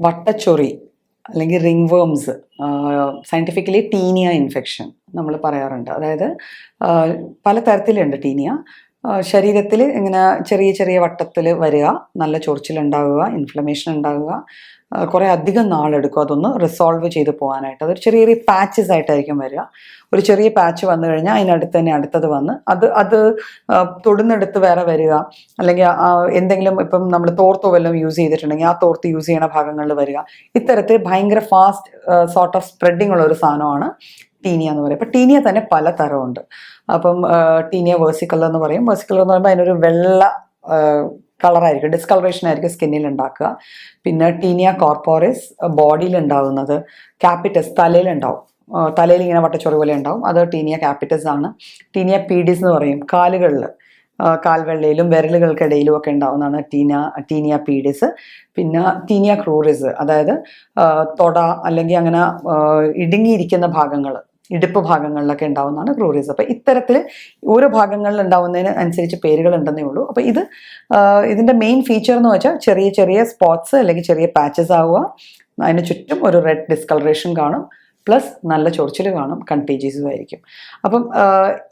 വട്ടച്ചൊറി അല്ലെങ്കിൽ ring worms scientifically tinea infection നമ്മൾ പറയാറുണ്ട്. അതായത് പല തരത്തിലുണ്ട് ടീനിയ ശരീരത്തിൽ ഇങ്ങനെ ചെറിയ ചെറിയ വട്ടത്തിൽ വരിക നല്ല ചൊറിച്ചിലുണ്ടാവുക ഇൻഫ്ലമേഷൻ ഉണ്ടാവുക ആ, കുറേ അധികം നാളെടുക്കും. അതൊന്ന് റിസോൾവ് ചെയ്ത് പോകാനായിട്ട്. അതൊരു ചെറിയ ചെറിയ പാച്ചസ് ആയിട്ടായിരിക്കും വരിക. ഒരു ചെറിയ പാച്ച് വന്നു കഴിഞ്ഞാൽ അതിനടുത്ത് തന്നെ അടുത്തത് വന്ന് അത് അത് തൊടുന്നെടുത്ത് വേറെ വരിക. അല്ലെങ്കിൽ എന്തെങ്കിലും ഇപ്പം നമ്മൾ തോർത്തോ വല്ലതും യൂസ് ചെയ്തിട്ടുണ്ടെങ്കിൽ ആ തോർത്ത് യൂസ് ചെയ്യണ ഭാഗങ്ങളിൽ വരിക. ഇത്തരത്തിൽ ഭയങ്കര ഫാസ്റ്റ് സോർട്ട് ഓഫ് സ്പ്രെഡിങ് ഉള്ള ഒരു സാധനമാണ്. ടീനിയ എന്ന് പറയും ഇപ്പം ടീനിയ തന്നെ പല തരമുണ്ട് അപ്പം ടീനിയ വേഴ്സിക്കൽ എന്ന് പറയും. വേഴ്സിക്കൽ എന്ന് പറയുമ്പോൾ അതിനൊരു വെള്ള കളറായിരിക്കും. ഡിസ്കളറേഷൻ ആയിരിക്കും സ്കിന്നിൽ ഉണ്ടാക്കുക. പിന്നെ ടീനിയ കോർപ്പോറിസ് ബോഡിയിൽ ഉണ്ടാകുന്നത് ക്യാപിറ്റസ് തലയിൽ ഉണ്ടാവും. തലയിൽ ഇങ്ങനെ വട്ടച്ചൊറി പോലെ ഉണ്ടാവും. അത് ടീനിയ ക്യാപിറ്റസ് ആണ്. ടീനിയ പീഡിസ് എന്ന് പറയും. കാലുകളിൽ കാൽവെള്ളയിലും വിരലുകൾക്കിടയിലും ഒക്കെ ഉണ്ടാവുന്നതാണ് ടീന ടീനിയ പീഡിസ് പിന്നെ ടീനിയ ക്രൂറിസ് അതായത് തൊട അല്ലെങ്കിൽ അങ്ങനെ ഇടുങ്ങിയിരിക്കുന്ന ഭാഗങ്ങൾ ഇടുപ്പ് ഭാഗങ്ങളിലൊക്കെ ഉണ്ടാവുന്നതാണ് ക്രൂറീസ്. അപ്പോൾ ഇത്തരത്തിൽ ഓരോ ഭാഗങ്ങളിൽ ഉണ്ടാവുന്നതിന് അനുസരിച്ച് പേരുകൾ ഉണ്ടെന്നേ ഉള്ളൂ. അപ്പോൾ ഇത് ഇതിന്റെ മെയിൻ ഫീച്ചർ എന്ന് വെച്ചാൽ ചെറിയ ചെറിയ സ്പോട്സ് അല്ലെങ്കിൽ ചെറിയ പാച്ചസ് ആവുക. അതിന് ചുറ്റും ഒരു റെഡ് ഡിസ്കളറേഷൻ കാണും. പ്ലസ് നല്ല ചൊറിച്ചിൽ കാണും. കണ്ടീജിയസും ആയിരിക്കും. അപ്പം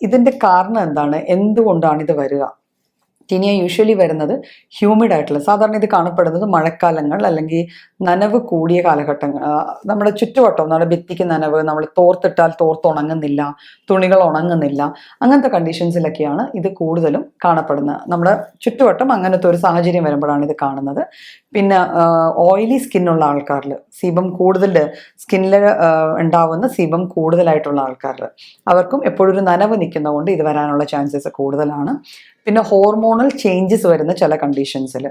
ഇതിന്റെ കാരണം എന്താണ്? എന്തുകൊണ്ടാണ് ഇത് വരിക? ടീനിയ യൂഷ്വലി വരുന്നത് ഹ്യൂമിഡ് ആയിട്ടുള്ള സാധാരണ ഇത് കാണപ്പെടുന്നത് മഴക്കാലങ്ങൾ അല്ലെങ്കിൽ നനവ് കൂടിയ കാലഘട്ടങ്ങൾ. നമ്മുടെ ചുറ്റുവട്ടം നമ്മുടെ ഭിത്തിക്ക് നനവ് നമ്മൾ തോർത്തിട്ടാൽ തോർത്ത് ഉണങ്ങുന്നില്ല തുണികൾ ഉണങ്ങുന്നില്ല അങ്ങനത്തെ കണ്ടീഷൻസിലൊക്കെയാണ് ഇത് കൂടുതലും കാണപ്പെടുന്നത്. നമ്മുടെ ചുറ്റുവട്ടം അങ്ങനത്തെ ഒരു സാഹചര്യം വരുമ്പോഴാണ് ഇത് കാണുന്നത്. പിന്നെ ഓയിലി സ്കിന്നുള്ള ആൾക്കാരിൽ സീബം കൂടുതൽ സ്കിന്നിൽ ഉണ്ടാവുന്ന സീബം കൂടുതലായിട്ടുള്ള ആൾക്കാരിൽ അവർക്കും എപ്പോഴും നനവ് നിൽക്കുന്നതുകൊണ്ട് ഇത് വരാനുള്ള ചാൻസസ് കൂടുതലാണ്. പിന്നെ ചേഞ്ചസ് വരുന്ന ചില കണ്ടീഷൻസിൽ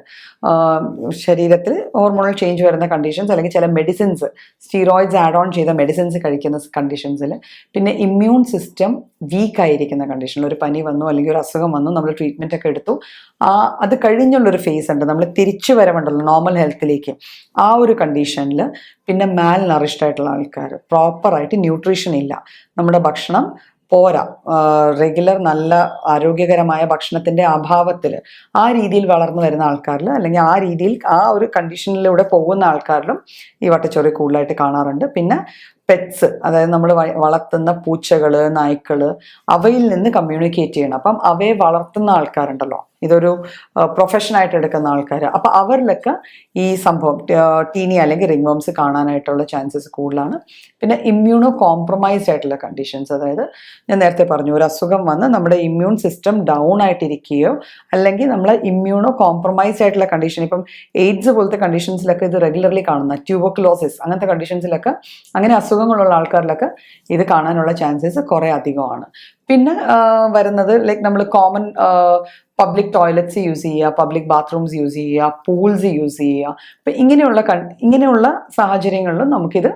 ശരീരത്തിൽ ഹോർമോണൽ ചേഞ്ച് വരുന്ന കണ്ടീഷൻസ് അല്ലെങ്കിൽ ചില മെഡിസിൻസ് സ്റ്റീറോയിഡ്സ് ആഡ് ഓൺ ചെയ്ത മെഡിസിൻസ് കഴിക്കുന്ന കണ്ടീഷൻസിൽ പിന്നെ ഇമ്മ്യൂൺ സിസ്റ്റം വീക്ക് ആയിരിക്കുന്ന കണ്ടീഷനിൽ ഒരു പനി വന്നു അല്ലെങ്കിൽ ഒരു അസുഖം വന്നു നമ്മൾ ട്രീറ്റ്മെന്റ് ഒക്കെ എടുത്തു. ആ അത് കഴിഞ്ഞുള്ളൊരു ഫേസ് ഉണ്ട്. നമ്മൾ തിരിച്ചു വരവുണ്ടല്ലോ നോർമൽ ഹെൽത്തിലേക്ക് ആ ഒരു കണ്ടീഷനിൽ പിന്നെ മാൽ നറിഷ്ഡ് ആയിട്ടുള്ള ആൾക്കാർ പ്രോപ്പറായിട്ട് ന്യൂട്രീഷൻ ഇല്ല. നമ്മുടെ ഭക്ഷണം പോരാ. റെഗുലർ നല്ല ആരോഗ്യകരമായ ഭക്ഷണത്തിന്റെ അഭാവത്തിൽ ആ രീതിയിൽ വളർന്നു വരുന്ന ആൾക്കാരിൽ അല്ലെങ്കിൽ ആ രീതിയിൽ ആ ഒരു കണ്ടീഷനിലൂടെ പോകുന്ന ആൾക്കാരിലും ഈ വട്ടച്ചോറി കൂടുതലായിട്ട് കാണാറുണ്ട്. പിന്നെ പെറ്റ്സ് അതായത് നമ്മൾ വളർത്തുന്ന പൂച്ചകൾ നായ്ക്കൾ അവയിൽ നിന്ന് കമ്മ്യൂണിക്കേറ്റ് ചെയ്യണം. അപ്പം അവയെ വളർത്തുന്ന ആൾക്കാരുണ്ടല്ലോ. ഇതൊരു പ്രൊഫഷനായിട്ട് എടുക്കുന്ന ആൾക്കാർ അപ്പോൾ അവരിലൊക്കെ ഈ സംഭവം ടീനി അല്ലെങ്കിൽ റിംഗ് റിംഗ്വംസ് കാണാനായിട്ടുള്ള ചാൻസസ് കൂടുതലാണ്. പിന്നെ ഇമ്മ്യൂണോ കോംപ്രമൈസ്ഡ് ആയിട്ടുള്ള കണ്ടീഷൻസ് അതായത് ഞാൻ നേരത്തെ പറഞ്ഞു ഒരു അസുഖം വന്ന് നമ്മുടെ ഇമ്മ്യൂൺ സിസ്റ്റം ഡൗൺ ആയിട്ടിരിക്കുകയോ അല്ലെങ്കിൽ നമ്മൾ ഇമ്മ്യൂണോ കോംപ്രമൈസ്ഡ് ആയിട്ടുള്ള കണ്ടീഷൻ ഇപ്പം എയ്ഡ്സ് പോലത്തെ കണ്ടീഷൻസിലൊക്കെ ഇത് റെഗുലർലി കാണുന്ന ട്യൂബോക്ലോസിസ് അങ്ങനത്തെ കണ്ടീഷൻസിലൊക്കെ അങ്ങനെ അസുഖങ്ങളുള്ള ആൾക്കാരിലൊക്കെ ഇത് കാണാനുള്ള ചാൻസസ് കുറേ അധികമാണ്. പിന്നെ വരുന്നത് ലൈക്ക് നമ്മൾ കോമൺ പബ്ലിക് ടോയ്ലറ്റ്സ് യൂസ് ചെയ്യുക പബ്ലിക് ബാത്റൂംസ് യൂസ് ചെയ്യുക പൂൾസ് യൂസ് ചെയ്യുക. അപ്പം ഇങ്ങനെയുള്ള ഇങ്ങനെയുള്ള സാഹചര്യങ്ങളിലും നമുക്കിത്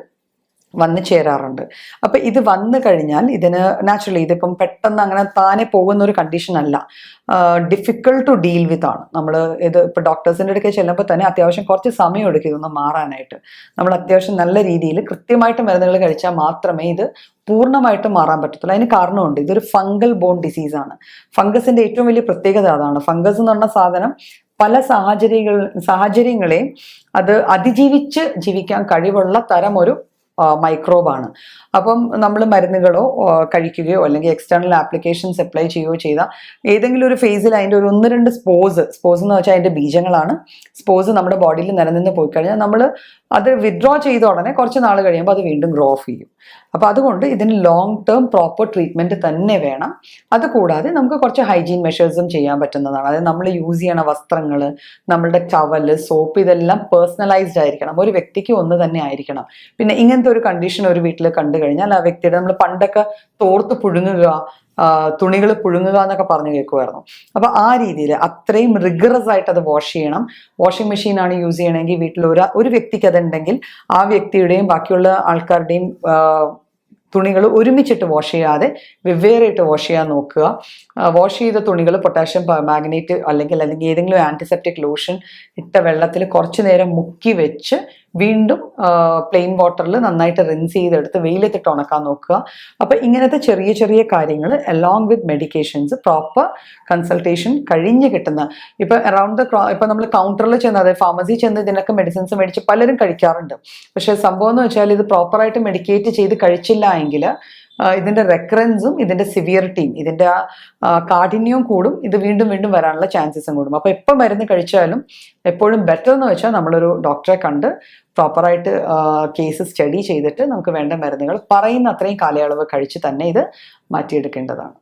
വന്നു ചേരാറുണ്ട്. അപ്പം ഇത് വന്നു കഴിഞ്ഞാൽ ഇതിന് നാച്ചുറലി ഇതിപ്പം പെട്ടെന്ന് അങ്ങനെ താനെ പോകുന്ന ഒരു കണ്ടീഷൻ അല്ല ഡിഫിക്കൾട്ട് ടു ഡീൽ വിത്ത് ആണ്. നമ്മൾ ഇത് ഇപ്പോൾ ഡോക്ടേഴ്സിന്റെ അടുക്കെ ചെല്ലുമ്പോൾ തന്നെ അത്യാവശ്യം കുറച്ച് സമയം എടുക്കും ഇതൊന്ന് മാറാനായിട്ട്. നമ്മൾ അത്യാവശ്യം നല്ല രീതിയിൽ കൃത്യമായിട്ട് മരുന്നുകൾ കഴിച്ചാൽ മാത്രമേ ഇത് പൂർണമായിട്ട് മാറാൻ പറ്റത്തുള്ളൂ. അതിന് കാരണമുണ്ട്. ഇതൊരു ഫംഗൽ ബോൺ ഡിസീസാണ് ഫംഗസിന്റെ ഏറ്റവും വലിയ പ്രത്യേകത അതാണ്. ഫംഗസ് എന്ന് പറഞ്ഞ സാധനം പല സാഹചര്യങ്ങൾ സാഹചര്യങ്ങളെയും അത് അതിജീവിച്ച് ജീവിക്കാൻ കഴിവുള്ള തരം ഒരു മൈക്രോബാണ് അപ്പം നമ്മൾ മരുന്നുകളോ കഴിക്കുകയോ അല്ലെങ്കിൽ എക്സ്റ്റേണൽ ആപ്ലിക്കേഷൻസ് അപ്ലൈ ചെയ്യുകയോ ചെയ്ത ഏതെങ്കിലും ഒരു ഫേസിൽ അതിന്റെ ഒരു ഒന്ന് രണ്ട് സ്പോസ് സ്പോസ് എന്ന് വെച്ചാൽ അതിന്റെ ബീജങ്ങളാണ്. സ്പോസ് നമ്മുടെ ബോഡിയിൽ നിലനിന്ന് പോയി കഴിഞ്ഞാൽ നമ്മൾ അത് വിഡ്രോ ചെയ്ത ഉടനെ കുറച്ച് നാൾ കഴിയുമ്പോൾ അത് വീണ്ടും ഗ്രോ ഓഫ് ചെയ്യും. അപ്പോൾ അതുകൊണ്ട് ഇതിന് ലോങ് ടേം പ്രോപ്പർ ട്രീറ്റ്മെന്റ് തന്നെ വേണം. അതുകൂടാതെ നമുക്ക് കുറച്ച് ഹൈജീൻ മെഷേഴ്സും ചെയ്യാൻ പറ്റുന്നതാണ്. അതായത് നമ്മൾ യൂസ് ചെയ്യണ വസ്ത്രങ്ങൾ നമ്മളുടെ ടവൽ സോപ്പ് ഇതെല്ലാം പേഴ്സണലൈസ്ഡ് ആയിരിക്കണം. ഒരു വ്യക്തിക്ക് ഒന്ന് തന്നെ ആയിരിക്കണം. പിന്നെ ഇങ്ങനത്തെ ഒരു കണ്ടീഷൻ ഒരു വീട്ടിൽ കണ്ടു കഴിഞ്ഞാൽ ആ വ്യക്തിയുടെ നമ്മൾ പണ്ടൊക്കെ തോർത്ത് പുഴുങ്ങുക തുണികൾ പുഴുങ്ങുക എന്നൊക്കെ പറഞ്ഞു കേൾക്കുമായിരുന്നു. അപ്പൊ ആ രീതിയിൽ അത്രയും റിഗറസ് ആയിട്ട് അത് വാഷ് ചെയ്യണം. വാഷിംഗ് മെഷീൻ ആണ് യൂസ് ചെയ്യണമെങ്കിൽ വീട്ടിൽ ഒരു ഒരു വ്യക്തിക്ക് അതുണ്ടെങ്കിൽ ആ വ്യക്തിയുടെയും ബാക്കിയുള്ള ആൾക്കാരുടെയും തുണികൾ ഒരുമിച്ചിട്ട് വാഷ് ചെയ്യാതെ വെവ്വേറെയിട്ട് വാഷ് ചെയ്യാൻ നോക്കുക. വാഷ് ചെയ്ത തുണികൾ പൊട്ടാഷ്യം മാഗ്നേറ്റ് അല്ലെങ്കിൽ അല്ലെങ്കിൽ ഏതെങ്കിലും ആന്റിസെപ്റ്റിക് ലോഷൻ ഇട്ട വെള്ളത്തിൽ കുറച്ചു നേരം മുക്കി വെച്ച് വീണ്ടും പ്ലെയിൻ വാട്ടറിൽ നന്നായിട്ട് റിൻസ് ചെയ്തെടുത്ത് വെയിലത്തിട്ട് ഉണക്കാൻ നോക്കുക. അപ്പോൾ ഇങ്ങനത്തെ ചെറിയ ചെറിയ കാര്യങ്ങൾ along with medications proper consultation കഴിഞ്ഞ് കിട്ടുന്ന. ഇപ്പം അറൌണ്ട് ദ ഇപ്പം നമ്മൾ കൗണ്ടറിൽ ചെന്ന് അതായത് ഫാർമസി ചെന്ന് ഇതിനൊക്കെ മെഡിസിൻസ് മേടിച്ച് പലരും കഴിക്കാറുണ്ട്. പക്ഷേ സംഭവം എന്ന് വെച്ചാൽ ഇത് പ്രോപ്പറായിട്ട് മെഡിക്കേറ്റ് ചെയ്ത് കഴിച്ചില്ല എങ്കിൽ ഇതിന്റെ റെക്കറൻസും ഇതിന്റെ സിവിയറിറ്റിയും ഇതിന്റെ ആ, കാഠിന്യവും കൂടും ഇത് വീണ്ടും വീണ്ടും വരാനുള്ള ചാൻസസും കൂടും. അപ്പോൾ എപ്പോൾ മരുന്ന് കഴിച്ചാലും എപ്പോഴും ബെറ്റർ എന്ന് വെച്ചാൽ നമ്മളൊരു ഡോക്ടറെ കണ്ട് പ്രോപ്പറായിട്ട് കേസ് സ്റ്റഡി ചെയ്തിട്ട് നമുക്ക് വേണ്ട മരുന്നുകൾ പറയുന്ന അത്രയും കാലയളവ് കഴിച്ച് തന്നെ ഇത് മാറ്റിയെടുക്കേണ്ടതാണ്.